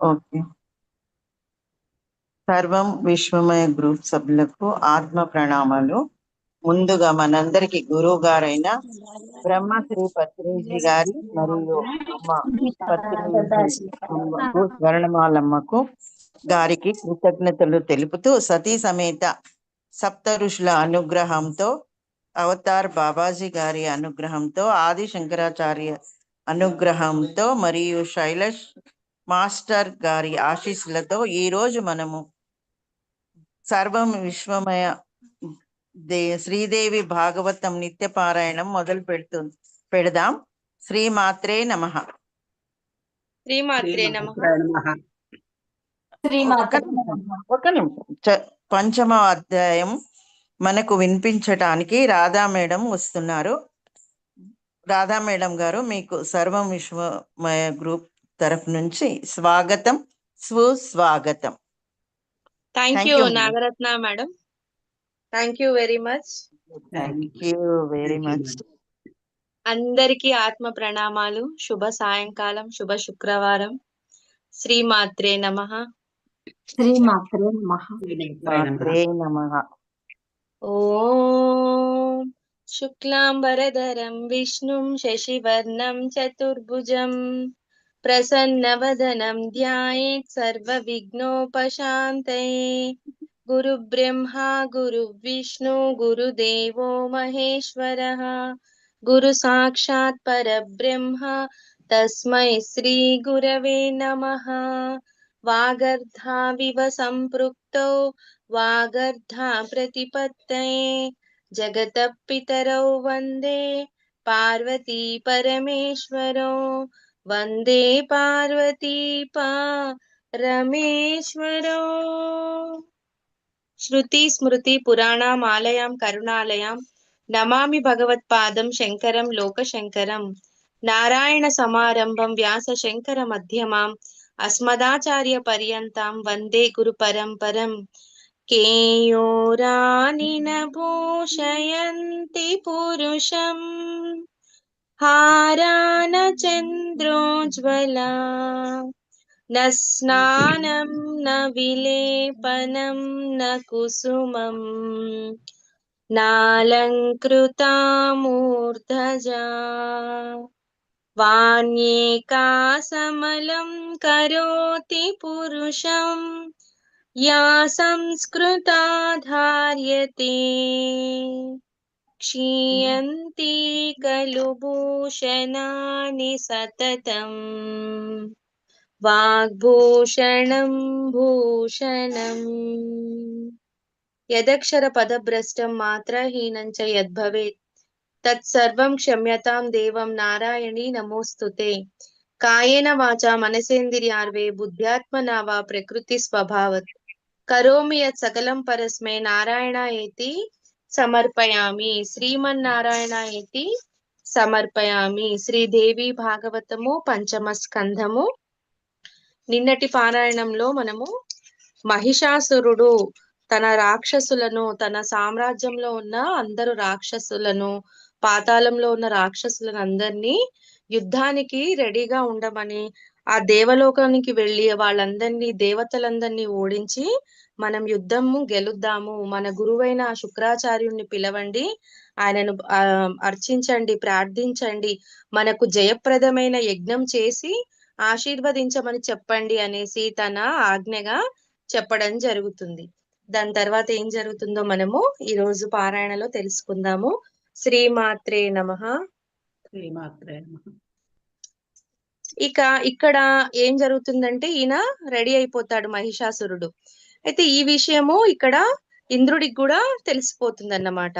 Okay. సర్వం విశ్వమయ group సభ్యులకు ఆత్మ ప్రణామాలు. ముందుగా మనందరికి గురువు గారైన బ్రహ్మశ్రీ పత్రేజీ గారి మరియు స్వర్ణమాలమ్మకు గారికి కృతజ్ఞతలు తెలుపుతూ సతీ సమేత సప్త ఋషుల అనుగ్రహంతో అవతార్ బాబాజీ గారి అనుగ్రహంతో ఆది శంకరాచార్య అనుగ్రహంతో మరియు శైలష్ మాస్టర్ గారి ఆశీస్సులతో ఈ రోజు మనము సర్వం విశ్వమయ దే శ్రీదేవి భాగవతం నిత్య పారాయణం మొదలు పెడుతు పెడదాం. శ్రీమాత్రే నమ. శ్రీమాత్రే నమ. ఒక నిమిషం. చ- పంచమ అధ్యాయం మనకు వినిపించటానికి రాధా మేడం వస్తున్నారు. రాధా మేడం గారు మీకు సర్వం విశ్వమయ గ్రూప్ తరఫు నుంచి స్వాగతం సుస్వాగతం. Thank you. Nagaratna madam thank you very much thank you very much అందరికీ ఆత్మ ప్రణామాలు. శుభ సాయంకాలం శుభ శుక్రవారం. శ్రీమాత్రే నమ. శ్రీమాత్రే నమః. మాత్రే నమః. ఓం శుక్లాంబరధరం విష్ణుం శశివర్ణం చతుర్భుజం ప్రసన్నవదనం ధ్యాయేత్ సర్వవిఘ్నోపశాంతయే గురు బ్రహ్మ గురు విష్ణు గురుదేవో మహేశ్వరः గురు సాక్షాత్ పరబ్రహ్మ తస్మై శ్రీ గురవే నమః వాగర్ధావివ సంపృక్తౌ వాగర్ధా ప్రతిపత్తయే జగతః పితరౌ వందే పార్వతీ పరమేశ్వరో వందే పార్వతీ పరమేశ్వరో శృతి స్మృతి పురాణామాలయాం కరుణాలయం నమామి భగవత్పాదం శంకరం లోకశంకరం నారాయణ సమారంభం వ్యాస శంకర మధ్యమాం అస్మదాచార్య పర్యంతం వందే గురు పరంపరం केयोरानिनभूषयन्ति पुरुषम् हारानचन्द्रोज्ज्वला न स्नानं न विलेपनं न कुसुमम् नालङ्कृता मूर्धजा वाण्येका समलं करोति पुरुषम् या संस्कृता धार्यते क्षीयन्ति खलु भूषणानि सततम्। वाग्भूषणं भूषणम्। यदक्षरपदभ्रष्टं मात्राहीनं च यद्भवेत्। तत्सर्वं क्षम्यतां देवं नारायणी नमोस्तुते कायेन वाचा मनसेन्द्रियार्वे, बुद्ध्यात्मना वा प्रकृतिस्वभावत्। కరోమి యత్ సకలం పరస్మే నారాయణ ఏతి సమర్పయామి. శ్రీమన్నారాయణ ఏతి సమర్పయామి. శ్రీదేవి భాగవతము పంచమ స్కంధము నిన్నటి పారాయణంలో మనము మహిషాసురుడు తన రాక్షసులను తన సామ్రాజ్యంలో ఉన్న అందరు రాక్షసులను పాతాళంలో ఉన్న రాక్షసులను అందరినీ యుద్ధానికి రెడీగా ఉండమని ఆ దేవలోకానికి వెళ్ళి వాళ్ళందరినీ దేవతలందరినీ ఓడించి మనం యుద్ధము గెలుద్దాము. మన గురువైన శుక్రాచార్యుణ్ణి పిలవండి. ఆయనను అర్చించండి ప్రార్థించండి. మనకు జయప్రదమైన యజ్ఞం చేసి ఆశీర్వదించమని చెప్పండి అనేసి తన ఆజ్ఞగా చెప్పడం జరుగుతుంది. దాని తర్వాత ఏం జరుగుతుందో మనము ఈ రోజు పారాయణలో తెలుసుకుందాము. శ్రీమాత్రే నమ. శ్రీమాత్రే నమ. ఇక ఇక్కడ ఏం జరుగుతుందంటే ఈయన రెడీ అయిపోతాడు మహిషాసురుడు. అయితే ఈ విషయము ఇక్కడ ఇంద్రుడికి కూడా తెలిసిపోతుంది అన్నమాట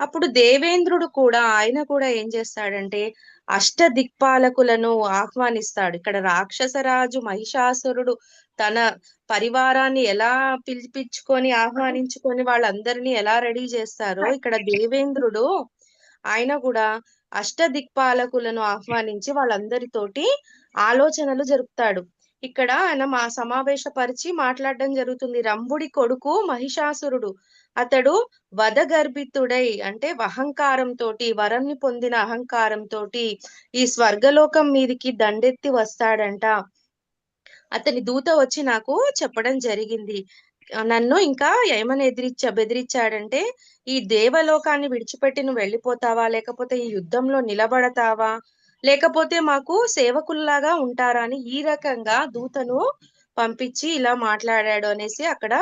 అప్పుడు దేవేంద్రుడు కూడా ఆయన కూడా ఏం చేస్తాడంటే అష్ట దిక్పాలకులను ఆహ్వానిస్తాడు. ఇక్కడ రాక్షసరాజు మహిషాసురుడు తన పరివారాన్ని ఎలా పిలిపించుకొని ఆహ్వానించుకొని వాళ్ళందరినీ ఎలా రెడీ చేస్తారో ఇక్కడ దేవేంద్రుడు ఆయన కూడా అష్టదిక్పాలకులను ఆహ్వానించి వాళ్ళందరితోటి ఆలోచనలు జరుపుతాడు. ఇక్కడ ఆయన మా సమావేశపరిచి మాట్లాడడం జరుగుతుంది. రంభుడి కొడుకు మహిషాసురుడు. అతడు వదగర్భితుడై అంటే అహంకారంతో వరంని పొందిన అహంకారంతో ఈ స్వర్గలోకం మీదికి దండెత్తి వస్తాడంట. అతని దూత వచ్చి నాకు చెప్పడం జరిగింది. నన్ను ఇంకా ఏమని ఎదిరించ బెదిరించాడంటే ఈ దేవలోకాన్ని విడిచిపెట్టి నువ్వు వెళ్ళిపోతావా? లేకపోతే ఈ యుద్ధంలో నిలబడతావా? లేకపోతే మాకు సేవకుల్లాగా ఉంటారా? అని ఈ రకంగా దూతను పంపించి ఇలా మాట్లాడాడు అనేసి అక్కడ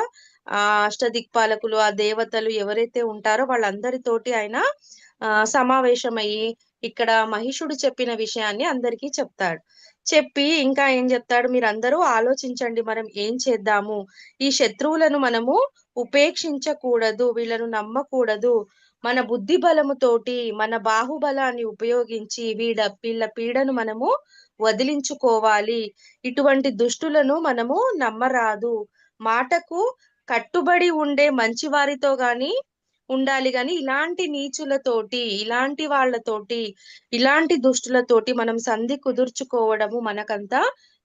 ఆ అష్టదిక్పాలకులు ఆ దేవతలు ఎవరైతే ఉంటారో వాళ్ళందరితోటి ఆయన ఆ సమావేశమయ్యి ఇక్కడ మహిషుడు చెప్పిన విషయాన్ని అందరికీ చెప్తాడు. చెప్పి ఇంకా ఏం చెప్తాడు? మీరందరూ ఆలోచించండి. మనం ఏం చేద్దాము? ఈ శత్రువులను మనము ఉపేక్షించకూడదు. వీళ్ళను నమ్మకూడదు. మన బుద్ధి బలముతోటి మన బాహుబలాన్ని ఉపయోగించి వీడ వీళ్ళ పీడను మనము వదిలించుకోవాలి. ఇటువంటి దుష్టులను మనము నమ్మరాదు. మాటకు కట్టుబడి ఉండే మంచి వారితో గాని ఉండాలి. కానీ ఇలాంటి నీచులతోటి ఇలాంటి వాళ్ళతోటి ఇలాంటి దుష్టులతోటి మనం సంధి కుదుర్చుకోవడము మనకంత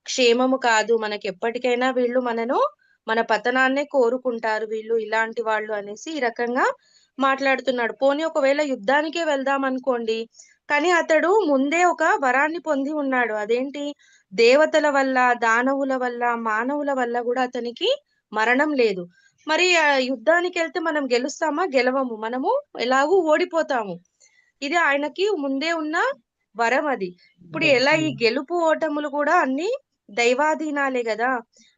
క్షేమము కాదు. మనకి ఎప్పటికైనా వీళ్ళు మనను మన పతనాన్నే కోరుకుంటారు. వీళ్ళు ఇలాంటి వాళ్ళు అనేసి ఈ రకంగా మాట్లాడుతున్నాడు. పోనీ ఒకవేళ యుద్ధానికే వెళ్దాం అనుకోండి. కానీ అతడు ముందే ఒక వరాన్ని పొంది ఉన్నాడు. అదేంటి? దేవతల వల్ల దానవుల వల్ల మానవుల వల్ల కూడా అతనికి మరణం లేదు. మరి యుద్ధానికి వెళ్తే మనం గెలుస్తామా? గెలవము. మనము ఎలాగూ ఓడిపోతాము. ఇది ఆయనకి ముందే ఉన్న వరం అది. ఇప్పుడు ఎలా ఈ గెలుపు ఓటములు కూడా అన్ని దైవాధీనాలే కదా.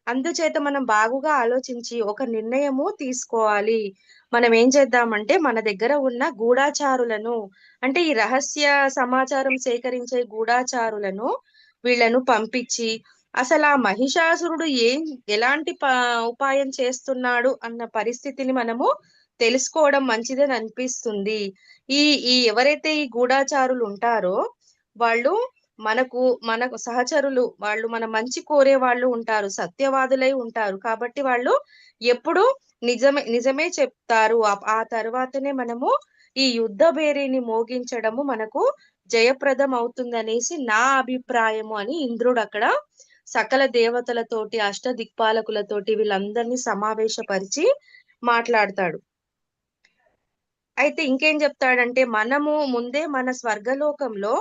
అందుచేత మనం బాగుగా ఆలోచించి ఒక నిర్ణయము తీసుకోవాలి. మనం ఏం చేద్దామంటే మన దగ్గర ఉన్న గూఢాచారులను అంటే ఈ రహస్య సమాచారం సేకరించే గూఢాచారులను వీళ్ళను పంపించి అసలు ఆ మహిషాసురుడు ఏం ఎలాంటి ఉపాయం చేస్తున్నాడు అన్న పరిస్థితిని మనము తెలుసుకోవడం మంచిదని అనిపిస్తుంది. ఈ ఈ ఎవరైతే ఈ గూఢాచారులు ఉంటారో వాళ్ళు మనకు మనకు సహచరులు వాళ్ళు మన మంచి కోరే వాళ్ళు ఉంటారు సత్యవాదులై ఉంటారు. కాబట్టి వాళ్ళు ఎప్పుడు నిజమే నిజమే చెప్తారు. ఆ- ఆ తర్వాతనే మనము ఈ యుద్ధ బేరీని మోగించడము మనకు జయప్రదం అవుతుందనేసి నా అభిప్రాయము అని ఇంద్రుడు అక్కడ సకల దేవతలతోటి అష్ట దిక్పాలకులతోటి వీళ్ళందరినీ సమావేశపరిచి మాట్లాడతాడు. అయితే ఇంకేం చెప్తాడంటే మనము ముందే మన స్వర్గలోకంలో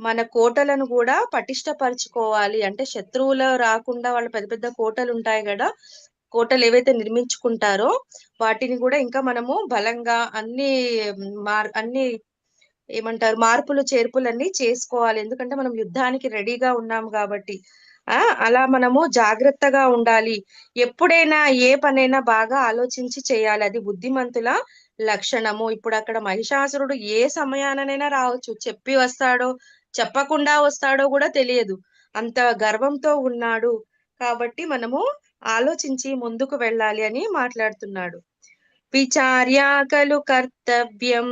మన కోటలను కూడా పటిష్టపరచుకోవాలి. అంటే శత్రువులు రాకుండా వాళ్ళ పెద్ద పెద్ద కోటలు ఉంటాయి కదా కోటలు ఏవైతే నిర్మించుకుంటారో వాటిని కూడా ఇంకా మనము బలంగా అన్ని మార్ అన్ని ఏమంటారు మార్పులు చేర్పులన్నీ చేసుకోవాలి. ఎందుకంటే మనం యుద్ధానికి రెడీగా ఉన్నాం కాబట్టి ఆ అలా మనము జాగ్రత్తగా ఉండాలి. ఎప్పుడైనా ఏ పనైనా బాగా ఆలోచించి చేయాలి. అది బుద్ధిమంతుల లక్షణము. ఇప్పుడు అక్కడ మహిషాసురుడు ఏ సమయాననైనా రావచ్చు. చెప్పి వస్తాడో చెప్పకుండా వస్తాడో కూడా తెలియదు. అంత గర్వంతో ఉన్నాడు. కాబట్టి మనము ఆలోచించి ముందుకు వెళ్ళాలి అని మాట్లాడుతున్నాడు. విచార్యాకలు కర్తవ్యం.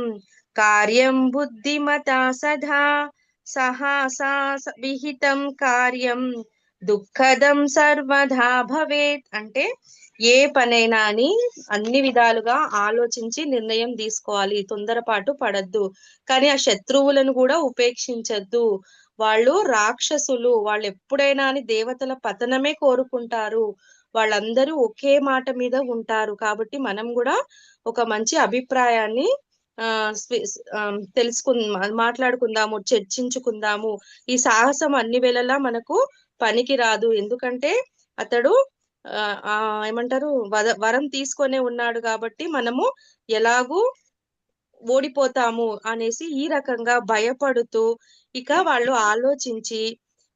కార్యం బుద్ధిమత సదా. సహాసా విహితం కార్యం. దుఃఖదం సర్వదా భవేత్. అంటే ఏ పనైనా అని అన్ని విధాలుగా ఆలోచించి నిర్ణయం తీసుకోవాలి. తొందరపాటు పడద్దు. కానీ ఆ శత్రువులను కూడా ఉపేక్షించద్దు. వాళ్ళు రాక్షసులు. వాళ్ళు ఎప్పుడైనా అని దేవతల పతనమే కోరుకుంటారు. వాళ్ళందరూ ఒకే మాట మీద ఉంటారు. కాబట్టి మనం కూడా ఒక మంచి అభిప్రాయాన్ని ఆ స్వి- మాట్లాడుకుందాము చర్చించుకుందాము. ఈ సాహసం అన్ని వేళలా మనకు పనికి రాదు. ఎందుకంటే అతడు ఆ ఆ, ఏమంటారు వద- వరం తీసుకొనే ఉన్నాడు కాబట్టి మనము ఎలాగూ ఓడిపోతాము అనేసి ఈ రకంగా భయపడుతూ ఇక వాళ్ళు ఆలోచించి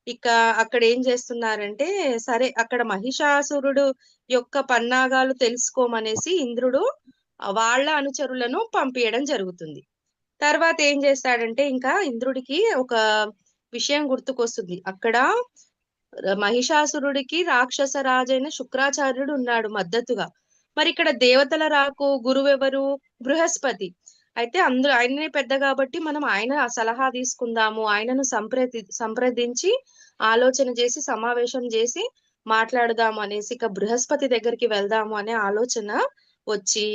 ఇక అక్కడ ఏం చేస్తున్నారంటే సరే అక్కడ మహిషాసురుడు యొక్క పన్నాగాలు తెలుసుకోమనేసి ఇంద్రుడు వాళ్ళ అనుచరులను పంపించడం జరుగుతుంది. తర్వాత ఏం చేస్తాడంటే ఇంకా ఇంద్రుడికి ఒక విషయం గుర్తుకొస్తుంది. అక్కడ మహిషాసురుడికి రాక్షస రాజైన శుక్రాచార్యుడు ఉన్నాడు మద్దతుగా. మరి ఇక్కడ దేవతల రాకు గురువు ఎవరు బృహస్పతి. అయితే అందులో ఆయననే పెద్ద కాబట్టి మనం ఆయన సలహా తీసుకుందాము ఆయనను సంప్రది సంప్రదించి ఆలోచన చేసి సమావేశం చేసి మాట్లాడదాము అనేసి ఇక బృహస్పతి దగ్గరికి వెళ్దాము అనే ఆలోచన వచ్చి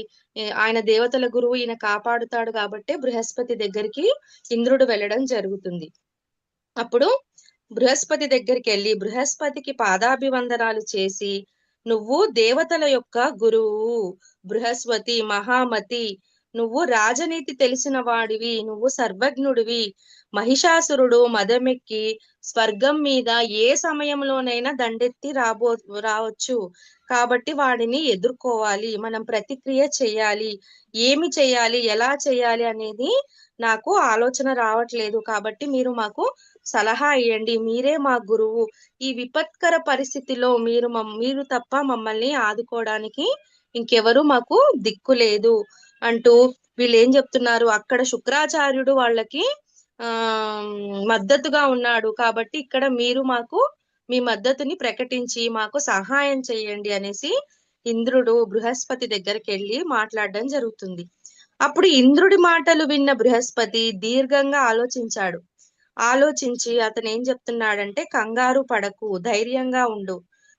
ఆయన దేవతల గురువు ఈయన కాపాడుతాడు కాబట్టి బృహస్పతి దగ్గరికి ఇంద్రుడు వెళ్ళడం జరుగుతుంది. అప్పుడు బృహస్పతి దగ్గరికి వెళ్ళి బృహస్పతికి పాదాభివందనాలు చేసి నువ్వు దేవతల యొక్క గురువు బృహస్పతి మహామతి నువ్వు రాజనీతి తెలిసిన వాడివి నువ్వు సర్వజ్ఞుడివి మహిషాసురుడు మదమెక్కి స్వర్గం మీద ఏ సమయంలోనైనా దండెత్తి రాబో రావచ్చు. కాబట్టి వాడిని ఎదుర్కోవాలి మనం ప్రతిక్రియ చేయాలి ఏమి చేయాలి ఎలా చేయాలి అనేది నాకు ఆలోచన రావట్లేదు. కాబట్టి మీరు మాకు సలహా ఇవ్వండి మీరే మా గురువు. ఈ విపత్కర పరిస్థితిలో మీరు మీరు తప్ప మమ్మల్ని ఆదుకోవడానికి ఇంకెవరు మాకు దిక్కు లేదు అంటూ వీళ్ళు ఏం చెప్తున్నారు? అక్కడ శుక్రాచార్యుడు వాళ్ళకి ఆ మద్దతుగా ఉన్నాడు కాబట్టి ఇక్కడ మీరు మాకు మీ మద్దతుని ప్రకటించి మాకు సహాయం చేయండి అనేసి ఇంద్రుడు బృహస్పతి దగ్గరికి వెళ్ళి మాట్లాడడం జరుగుతుంది. అప్పుడు ఇంద్రుడి మాటలు విన్న బృహస్పతి దీర్ఘంగా ఆలోచించాడు. ఆలోచించి అతను ఏం చెప్తున్నాడంటే కంగారు పడకు ధైర్యంగా ఉండు.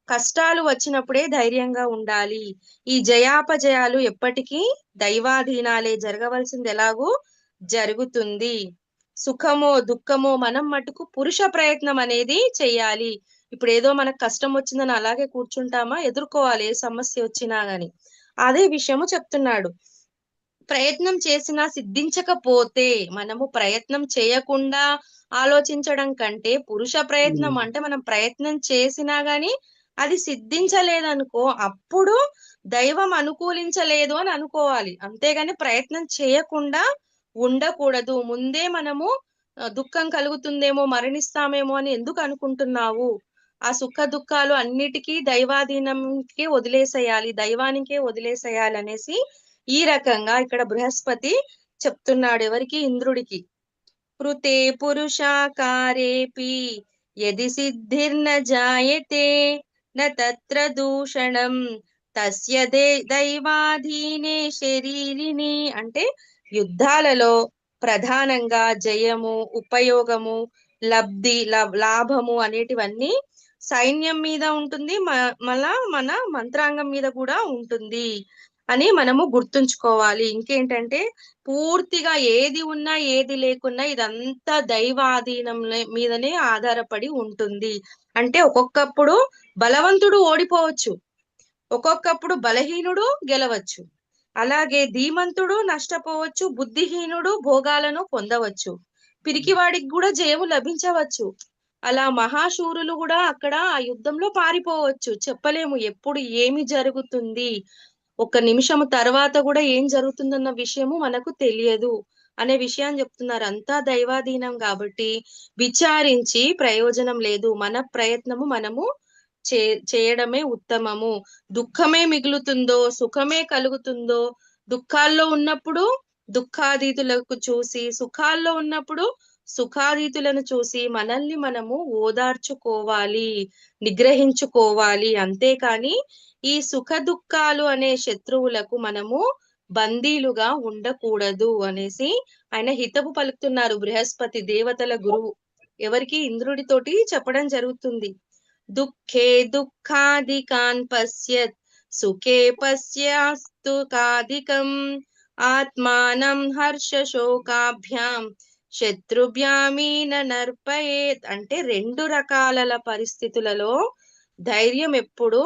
కష్టాలు వచ్చినప్పుడే ధైర్యంగా ఉండాలి. ఈ జయాపజయాలు ఎప్పటికీ దైవాధీనాలే జరగవలసింది ఎలాగో జరుగుతుంది. సుఖమో దుఃఖమో మనం మటుకు పురుష ప్రయత్నం అనేది చెయ్యాలి. ఇప్పుడు ఏదో మనకు కష్టం వచ్చిందని అలాగే కూర్చుంటామా? ఎదుర్కోవాలి ఏ సమస్య వచ్చినా గాని. అదే విషయము చెప్తున్నాడు. ప్రయత్నం చేసినా సిద్ధించకపోతే మనము ప్రయత్నం చేయకుండా ఆలోచించడం కంటే పురుష ప్రయత్నం అంటే మనం ప్రయత్నం చేసినా గాని అది సిద్ధించలేదనుకో అప్పుడు దైవం అనుకూలించలేదు అని అనుకోవాలి. అంతేగాని ప్రయత్నం చేయకుండా ఉండకూడదు. ముందే మనము దుఃఖం కలుగుతుందేమో మరణిస్తామేమో అని ఎందుకు అనుకుంటున్నావు? ఆ సుఖ దుఃఖాలు అన్నిటికీ దైవాధీనంకే వదిలేసేయాలి దైవానికే వదిలేసేయాలి అనేసి ఈ రకంగా ఇక్కడ బృహస్పతి చెప్తున్నాడు ఎవరికి? ఇంద్రుడికి. కృతే పురుషాకారేపి. యది సిద్ధిర్న జాయతే న తత్ర దూషణం. తస్య దైవాధీనే శరీరిని అంటే యుద్ధాలలో ప్రధానంగా జయము ఉపయోగము లబ్ధి లాభము అనేటివన్నీ సైన్యం మీద ఉంటుంది. మ- మళ్ళా మన మంత్రాంగం మీద కూడా ఉంటుంది. అని మనము గుర్తుంచుకోవాలి. ఇంకేంటంటే పూర్తిగా ఏది ఉన్నా ఏది లేకున్నా ఇదంతా దైవాధీనం మీదనే ఆధారపడి ఉంటుంది. అంటే ఒక్కొక్కప్పుడు బలవంతుడు ఓడిపోవచ్చు. ఒక్కొక్కప్పుడు బలహీనుడు గెలవచ్చు. అలాగే ధీమంతుడు నష్టపోవచ్చు బుద్ధిహీనుడు భోగాలను పొందవచ్చు. పిరికివాడికి కూడా జయము లభించవచ్చు. అలా మహాశూరులు కూడా అక్కడ ఆ యుద్ధంలో పారిపోవచ్చు. చెప్పలేము ఎప్పుడు ఏమి జరుగుతుంది? ఒక నిమిషము తర్వాత కూడా ఏం జరుగుతుందన్న విషయము మనకు తెలియదు అనే విషయాన్ని చెప్తున్నారు. అంతా దైవాధీనం కాబట్టి విచారించి ప్రయోజనం లేదు. మన ప్రయత్నము మనము చే చేయడమే ఉత్తమము. దుఃఖమే మిగులుతుందో సుఖమే కలుగుతుందో దుఃఖాల్లో ఉన్నప్పుడు దుఃఖాదీతులకు చూసి సుఖాల్లో ఉన్నప్పుడు సుఖాదీతులను చూసి మనల్ని మనము ఓదార్చుకోవాలి నిగ్రహించుకోవాలి. అంతేకాని ఈ సుఖ దుఃఖాలు అనే శత్రువులకు మనము బందీలుగా ఉండకూడదు అనేసి ఆయన హితపు పలుకుతున్నారు. బృహస్పతి దేవతల గురువు ఎవరికి ఇంద్రుడితోటి చెప్పడం జరుగుతుంది. దుఃఖే దుఃఖాదికాన్ పశ్యత్ సుఖే పశ్యాస్తు కాదికం ఆత్మానం హర్ష శోకాభ్యాం శత్రుభ్యామీన నర్పయేత్ అంటే రెండు రకాల పరిస్థితులలో ధైర్యం ఎప్పుడు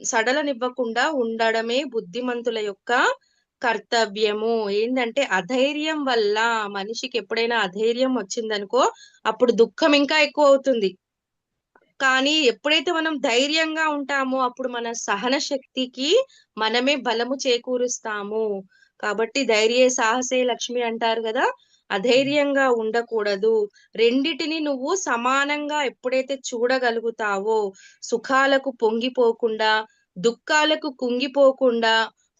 సడలనివ్వకుండా ఉండడమే బుద్ధిమంతుల యొక్క కర్తవ్యము. ఏంటంటే అధైర్యం వల్ల మనిషికి ఎప్పుడైనా అధైర్యం వచ్చిందనుకో అప్పుడు దుఃఖం ఇంకా ఎక్కువ అవుతుంది కానీ ఎప్పుడైతే మనం ధైర్యంగా ఉంటామో అప్పుడు మన సహన శక్తికి మనమే బలము చేకూరుస్తాము. కాబట్టి ధైర్య సాహసే లక్ష్మి అంటారు కదా. అధైర్యంగా ఉండకూడదు. రెండిటిని నువ్వు సమానంగా ఎప్పుడైతే చూడగలుగుతావో సుఖాలకు పొంగిపోకుండా దుఃఖాలకు కుంగిపోకుండా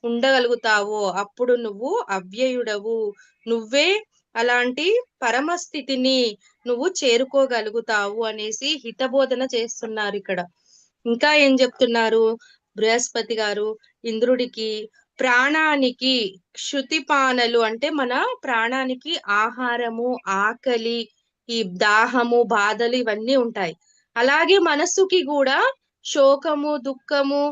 ఉండగలుగుతావో అప్పుడు నువ్వు అవ్యయుడవు. నువ్వే అలాంటి పరమస్థితిని నువ్వు చేరుకోగలుగుతావు అనేసి హితబోధన చేస్తున్నారు ఇక్కడ. ఇంకా ఏం చెప్తున్నారు? బృహస్పతి గారు ఇంద్రుడికి ప్రాణానికి క్షుతిపానలు అంటే మన ప్రాణానికి ఆహారము ఆకలి ఈ దాహము బాధలు ఇవన్నీ ఉంటాయి. అలాగే మనస్సుకి కూడా శోకము దుఃఖము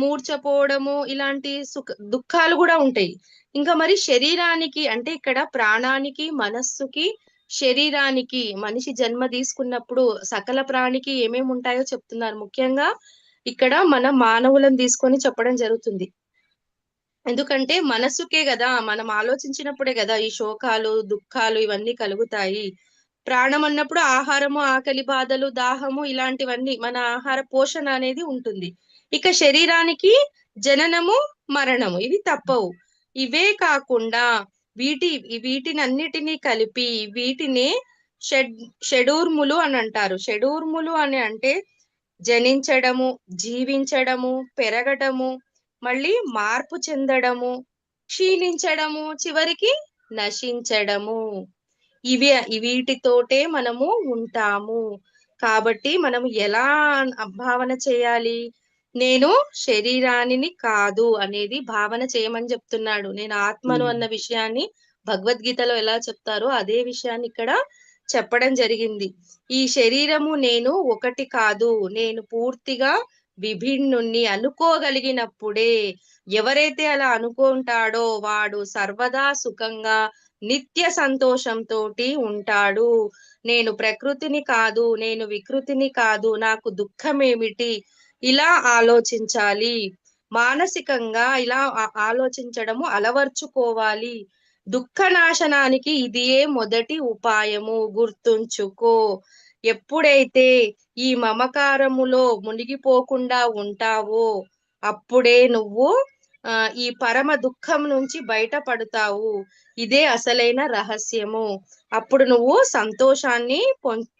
మూర్చపోవడము ఇలాంటి సుఖ దుఃఖాలు కూడా ఉంటాయి. ఇంకా మరి శరీరానికి అంటే ఇక్కడ ప్రాణానికి మనస్సుకి శరీరానికి మనిషి జన్మ తీసుకున్నప్పుడు సకల ప్రాణికి ఏమేమి ఉంటాయో చెప్తున్నారు. ముఖ్యంగా ఇక్కడ మన మానవులను తీసుకొని చెప్పడం జరుగుతుంది. ఎందుకంటే మనసుకే కదా మనం ఆలోచించినప్పుడే కదా ఈ శోకాలు దుఃఖాలు ఇవన్నీ కలుగుతాయి. ప్రాణం అన్నప్పుడు ఆహారము ఆకలి బాధలు దాహము ఇలాంటివన్నీ మన ఆహార పోషణ అనేది ఉంటుంది. ఇక శరీరానికి జననము మరణము ఇవి తప్పవు. ఇవే కాకుండా వీటి వీటిని అన్నిటినీ కలిపి వీటిని షెడ్ షెడూర్ములు అని అంటారు. షెడూర్ములు అని అంటే జనించడము జీవించడము పెరగటము మళ్ళీ మార్పు చెందడము క్షీణించడము చివరికి నశించడము. ఇవి వీటితోటే మనము ఉంటాము. కాబట్టి మనం ఎలా భావన చేయాలి? నేను శరీరానిని కాదు అనేది భావన చేయమని చెప్తున్నాడు. నేను ఆత్మను అన్న విషయాన్ని భగవద్గీతలో ఎలా చెప్తారో అదే విషయాన్ని ఇక్కడ చెప్పడం జరిగింది. ఈ శరీరము నేను ఒకటి కాదు. నేను పూర్తిగా విభిన్నుణ్ణి అనుకోగలిగినప్పుడే ఎవరైతే అలా అనుకుంటాడో వాడు సర్వదా సుఖంగా నిత్య సంతోషంతో ఉంటాడు. నేను ప్రకృతిని కాదు నేను వికృతిని కాదు నాకు దుఃఖమేమిటి? ఇలా ఆలోచించాలి. మానసికంగా ఇలా ఆలోచించడము అలవర్చుకోవాలి. దుఃఖ నాశనానికి ఇదియే మొదటి ఉపాయము. గుర్తుంచుకో. ఎప్పుడైతే ఈ మమకారములో మునిగిపోకుండా ఉంటావో అప్పుడే నువ్వు ఈ పరమ దుఃఖం నుంచి బయటపడతావు. ఇదే అసలైన రహస్యము. అప్పుడు నువ్వు సంతోషాన్ని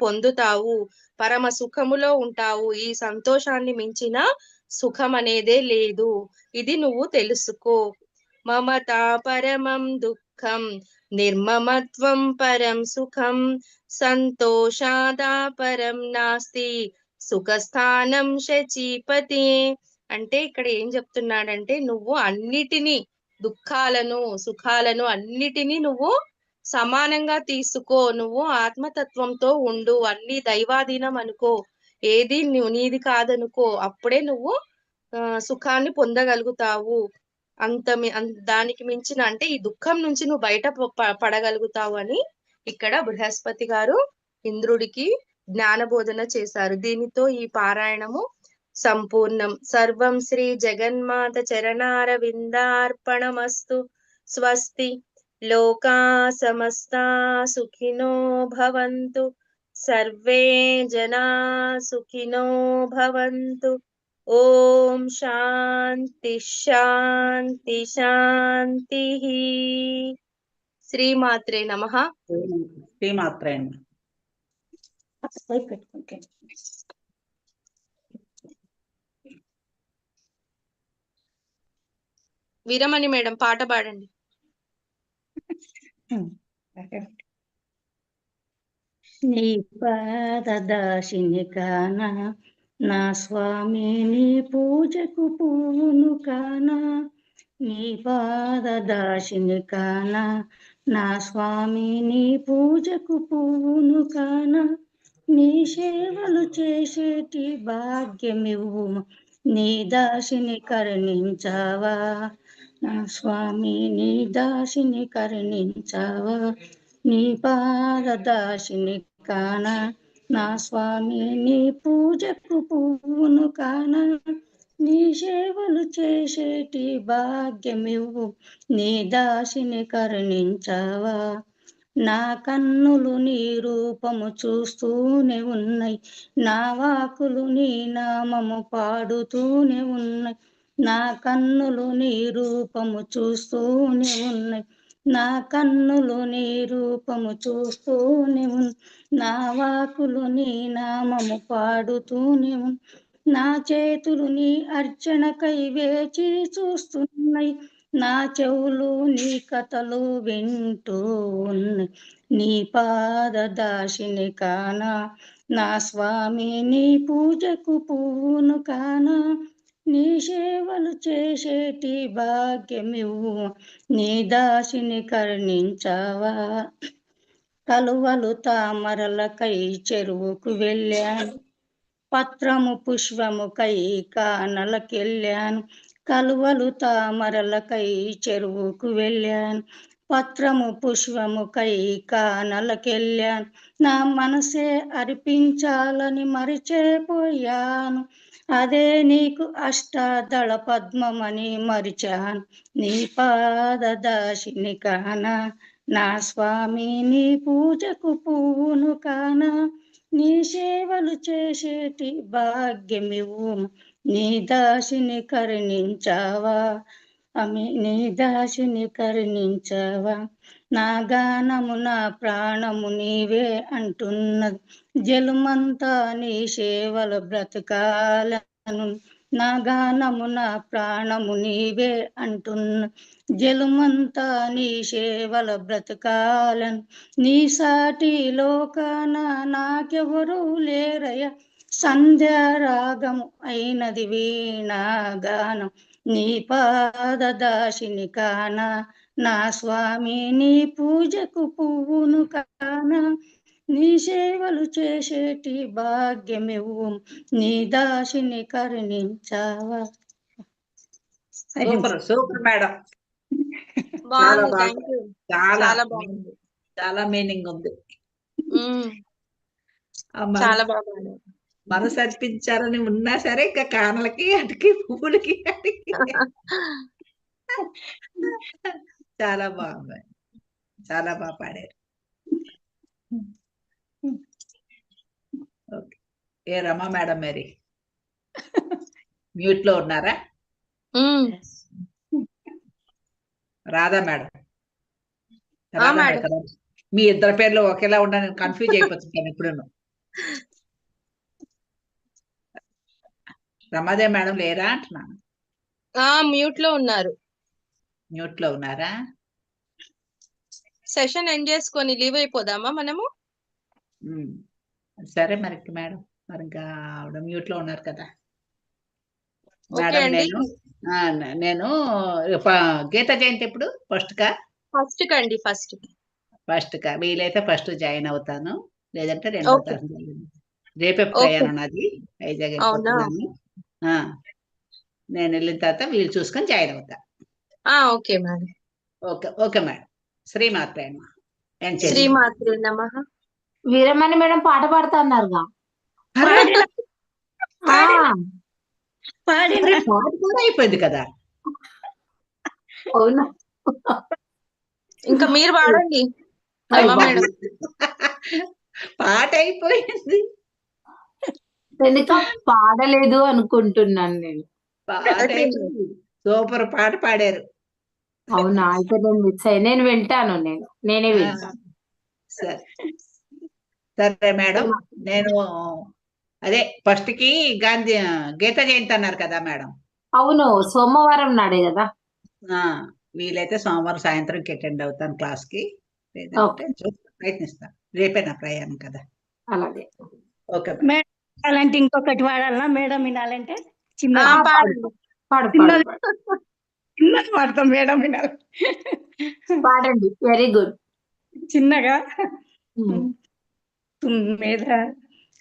పొందుతావు. పరమ సుఖములో ఉంటావు. ఈ సంతోషాన్ని మించిన సుఖం అనేదే లేదు. ఇది నువ్వు తెలుసుకో. మమత పరమం దుఃఖం. నిర్మమత్వం పరం సుఖం సంతోషాదా పరం నాస్తి. సుఖస్థానం శచీపతి. అంటే ఇక్కడ ఏం చెప్తున్నాడంటే నువ్వు అన్నిటినీ దుఃఖాలను సుఖాలను అన్నిటినీ నువ్వు సమానంగా తీసుకో. నువ్వు ఆత్మతత్వంతో ఉండు. అన్ని దైవాధీనం అనుకో. ఏది నీది కాదనుకో. అప్పుడే నువ్వు సుఖాన్ని పొందగలుగుతావు. అంత దానికి మించిన అంటే ఈ దుఃఖం నుంచి నువ్వు బయట పడగలుగుతావు అని ఇక్కడ బృహస్పతి గారు ఇంద్రుడికి జ్ఞానబోధన చేశారు. దీనితో ఈ పారాయణము సంపూర్ణం. సర్వం శ్రీ జగన్మాత చరణార విందార్పణమస్తు స్వస్తి. లోకా సమస్తా సుఖినో భవంతు. సర్వే జనా సుఖినో భవంతు. ఓం శాంతి శాంతి శాంతి శ్రీమాత్రే నమ శ్రీమాత్రే వీరమణి మేడం పాట పాడండి. నీ పాదదాసిని కానా నా స్వామి నీ పూజకు పూను కానా? నీ పాద దాసిని కానా? నా స్వామి నీ పూజకు పూను కానా? నీ సేవలు చేసేటి భాగ్యమివ్వు నీ దాసిని కరుణించావా? నా స్వామి నీ దాసిని కరుణించావా? నీ పాద దాసిని కానా? నా స్వామి నీ పూజకు పువ్వును కాన నీ సేవలు చేసేటి భాగ్యమివ్వు నీ దాసిని కరుణించావా? నా కన్నులు నీ రూపము చూస్తూనే ఉన్నాయి నా వాకులు నీ నామము పాడుతూనే ఉన్నాయి నా కన్నులు నీ రూపము చూస్తూనే ఉన్నాయి నా కన్నులు నీ రూపము చూస్తూనే నా వాకులు నీ నామము పాడుతూనే నా చేతులు నీ అర్చనకై వేచి చూస్తున్నాయి. నా చెవులు నీ కథలు వింటూ ఉన్నాయి. నీ పాదదాసిని కానా. నా స్వామి నీ పూజకు పువ్వును కానా. నీ సేవలు చేసేటి భాగ్యమివ్వు నీ దాసిని కరుణించావా? కలువలు తామరలకై చెరువుకు వెళ్ళాను పత్రము పుష్పము కై కానలకెళ్ళాను కలువలు తామరలకై చెరువుకు వెళ్ళాను పత్రము పుష్పముకై కానలకెళ్ళాను నా మనసే అర్పించాలని మరిచేపోయాను అదే నీకు అష్టాదళ పద్మమని మరిచాను. నీ పాదదాశిని కాన నా స్వామి నీ పూజకు పువ్వును కానా. నీ సేవలు చేసేటి భాగ్యమివు నీ దాసిని కరుణించావా? అమి నీ దాసిని కరుణించావా? నా గానము నా ప్రాణము నీవే అంటున్నది. జలుమంతా నీ సేవలు బ్రతకాలను. నా గానము నా ప్రాణము నీవే అంటున్న జలుమంతా నీ సేవల బ్రతకాలను. నీ సాటి లోకాన నాకెవరు లేరయ సంధ్యారాగము అయినది వీణాగానం నీ పాదదాశిని కాన నా స్వామి నీ పూజకు పువ్వును కాన నీ సేవలు చేసేటి భాగ్యమివ్వు నీ దాసిని కరుణించావా? Super super madam. బాగుంది చాలా చాలా బాగుంది. చాలా మీనింగ్ ఉంది. చాలా బాగా పాడారు. మనసు అర్పించాలని ఉన్నా సరే ఇంకా కానలకి అటుకి పువ్వులకి అటుకి. చాలా బాగుంది. చాలా బాగా పాడారు. ఓకే. ఏ రమా మేడం మరి? మ్యూట్లో ఉన్నారా రాధా మేడం? మీ ఇద్దరు పేర్లు ఒకేలా ఉండ నేను కన్ఫ్యూజ్ అయిపోతుంటాను ఇప్పుడు రమాదే మేడం లేరా అంటున్నాను ఆ మ్యూట్లో ఉన్నారు. మ్యూట్లో ఉన్నారా? సెషన్ ఎండ్ చేసుకొని లీవ్ అయిపోదామా మనము. సరే మరి మేడం. మరి ఇంకా ఆవిడ మ్యూట్లో ఉన్నారు కదా. మేడం నేను గీత జయంతి ఎప్పుడు? ఫస్ట్ కా ఫస్ట్ కండి ఫస్ట్. ఫస్ట్ కా వీలైతే ఫస్ట్ జాయిన్ అవుతాను. లేదంటే రెండో. తారీఖు. రేపే. ప్రయాణం నాది. వైజాగ్ నేను వెళ్ళిన తర్వాత వీలు చూసుకొని జాయిన్ అవుతా. Okay madam. Okay okay madam. శ్రీమాత్రే చేసి. శ్రీమాత్రి నమ. వీరమణి మేడం పాట అరే, పాట కూడా అయిపోయింది కదా. అవునా? ఇంకా మీరు పాడండి. పాట అయిపోయింది. ఎందుక పాడలేదు అనుకుంటున్నాను నేను. పాట అయిపోయింది. సూపర్ పాట పాడారు. అవునా? అయితే నేను మిస్ అయ్యి. నేను వింటాను నేను. నేనే వింటాను సరే. సరే మేడం. నేను అదే ఫస్ట్కి గాంధీ గీత జయంతి అన్నారు కదా మేడం? అవును. సోమవారం నాడే కదా? ఆ వీలైతే సోమవారం సాయంత్రంకి అటెండ్ అవుతాను క్లాస్కి. లేదంటే చూస్తా, ప్రయత్నిస్తాను రేపే నా ప్రయాణం కదా. అలాగే. Okay madam. అలాంటి ఇంకొకటి వాడాలనా మేడం వినాలంటే? చిన్న పాడు. పాడు చిన్నది. పాడు. చిన్నది వాడతాం మేడం వినాలి పాడండి. వెరీ గుడ్ చిన్నగా. తుమ్మెద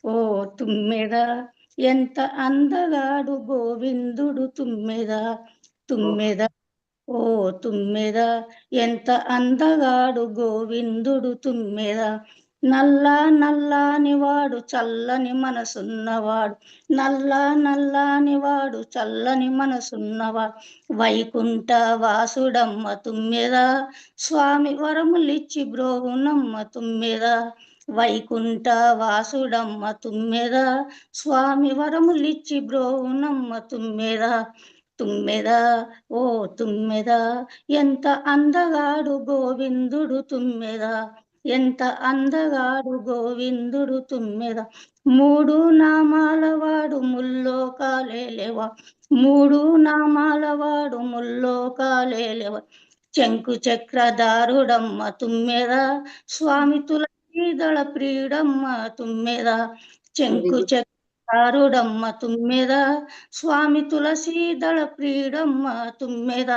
ఓ తుమ్మెద ఎంత అందగాడు గోవిందుడు తుమ్మెద. తుమ్మెద ఓ తుమ్మెద ఎంత అందగాడు గోవిందుడు తుమ్మెద. నల్ల నల్లాని వాడు చల్లని మనసున్నవాడు. నల్ల నల్లాని వాడు చల్లని మనసున్నవాడు. వైకుంఠ వాసుడమ్మ తుమ్మెద స్వామి వరములిచ్చి బ్రోవునమ్మ తుమ్మెద. వైకుంఠ వాసుడమ్మ తుమ్మెద స్వామి వరములిచ్చి బ్రోవునమ్మ తుమ్మెద. తుమ్మెద ఓ తుమ్మెద ఎంత అందగాడు గోవిందుడు తుమ్మెద. ఎంత అందగాడు గోవిందుడు తుమ్మెద. మూడు నామాల వాడు ముల్లోకాలేలేవా మూడు నామాల వాడు ముల్లోకాలేలేవా చెంకు చక్రధారుడమ్మ తుమ్మెద. స్వామి తులసీదళ ప్రియుడమ్మ తుమ్మెద. చెంకు చక్రధారుడమ్మ తుమ్మెద. స్వామి తులసీదళ ప్రియుడమ్మ తుమ్మెద.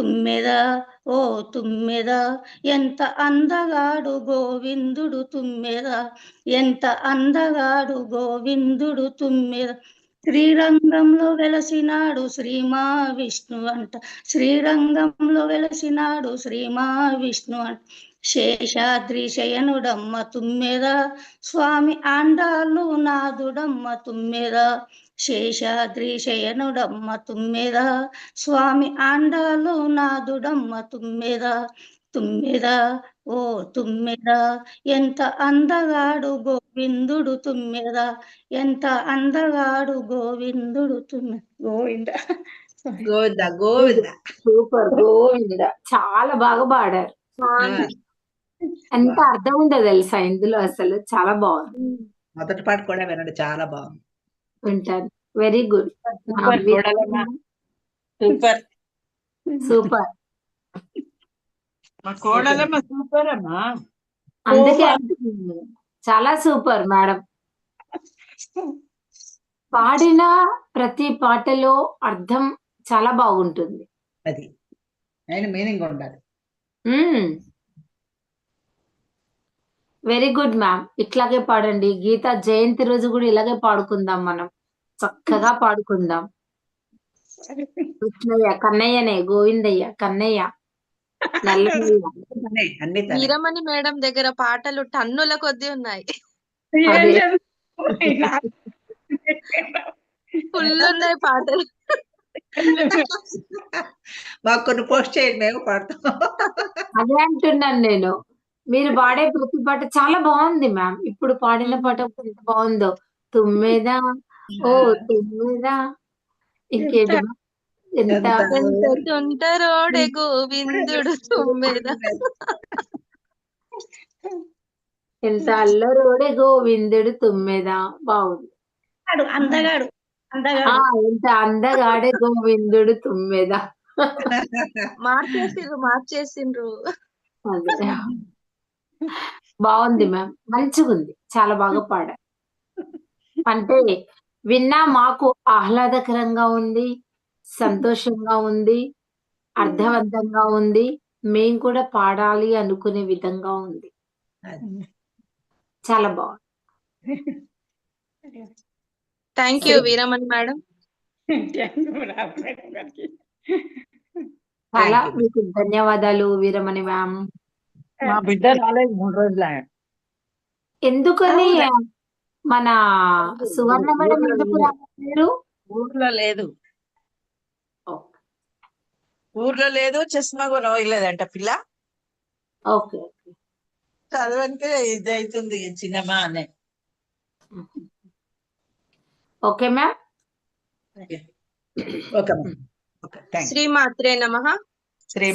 తుమ్మెద? ఓ తుమ్మెద? ఎంత అందగాడు గోవిందుడు తుమ్మెద? ఎంత అందగాడు గోవిందుడు తుమ్మెద? శ్రీరంగంలో వెలసినాడు శ్రీ విష్ణు అంట. శ్రీరంగంలో వెలసినాడు శ్రీ విష్ణు అంట. శేషాద్రి శయనుడమ్మ తుమ్మెద? స్వామి ఆండాలు నాదుడమ్మ తుమ్మెద? శేషాద్రి శయనుడమ్మ తుమ్మెద. స్వామి ఆండాలు నాదుడమ్మ తుమ్మెద. తుమ్మెద ఓ తుమ్మెద. ఎంత అందగాడు గోవిందుడు తుమ్మెద. ఎంత అందగాడు గోవిందుడు తుమ్మె. గోవింద. గోవింద గోవింద. సూపర్ గోవింద. చాలా బాగా పాడారు. ఎంత అర్థం ఉందో తెలుసా ఇందులో అసలు. చాలా బాగుంది. మొదటి పాట కూడా వినండి చాలా బాగుంది. వింటాను very good super super super మా కోడలమ్మ సూపర్ అమ్మా. అందుకే. చాలా సూపర్ మేడం పాడిన ప్రతి పాటలో అర్థం చాలా బాగుంటుంది. అది. మీనింగ్ ఉండాలి. Very good ma'am. ఇట్లాగే పాడండి. గీత జయంతి రోజు కూడా ఇలాగే పాడుకుందాం మనం. చక్కగా పాడుకుందాం. కృష్ణయ్య కన్నయ్యనే గోవిందయ్య కన్నయ్య. వీరమణి మేడం దగ్గర పాటలు టన్నుల కొద్దీ ఉన్నాయి. ఫుల్ ఉన్నాయి పాటలు. మాకు కొన్ని పోస్ట్ చేయండి మేము పాడతాం. అదే అంటున్నాను నేను. మీరు పాడే ప్రతి పాట చాలా బాగుంది మ్యామ్. ఇప్పుడు పాడిన పాట కూడా ఎంత బాగుందో. తుమ్మెదా ఓ తుమ్మెదా ma'am? ఎంత? తుంటరోడే గోవిందుడు తుమ్మెద. ఎంత అల్లరోడే గోవిందుడు తుమ్మెదా. బాగుంది. అందగాడు ఎంత అందగాడే గోవిందుడు తుమ్మెదా. మార్చేసిండ్రు మార్చేసిండ్రు. అదే. బాగుంది మ్యామ్. మంచిగా ఉంది చాలా బాగా పాడారు. అంటే విన్నా మాకు ఆహ్లాదకరంగా ఉంది సంతోషంగా ఉంది అర్థవంతంగా ఉంది. మేం కూడా పాడాలి అనుకునే విధంగా ఉంది. అది. చాలా బాగుంది. Thank you Veeramani madam. చాలా. మీకు ధన్యవాదాలు వీరమణి మ్యామ్. మా బిడ్డ రాలేదు మూడు రోజులు ఆయన. ఎందుకని? మన సువర్ణ మేడం ఎందుకు రాలేదు? ఊర్లో లేదు. ఊర్లో లేదు చస్మా కూడా పోయలేదంట పిల్ల. ఓకే చదవనికే ఇది అవుతుంది చిన్నమ్మా అనే. Okay ma'am. Okay. Okay thank Shri మాత్రే నమః. శ్రీ.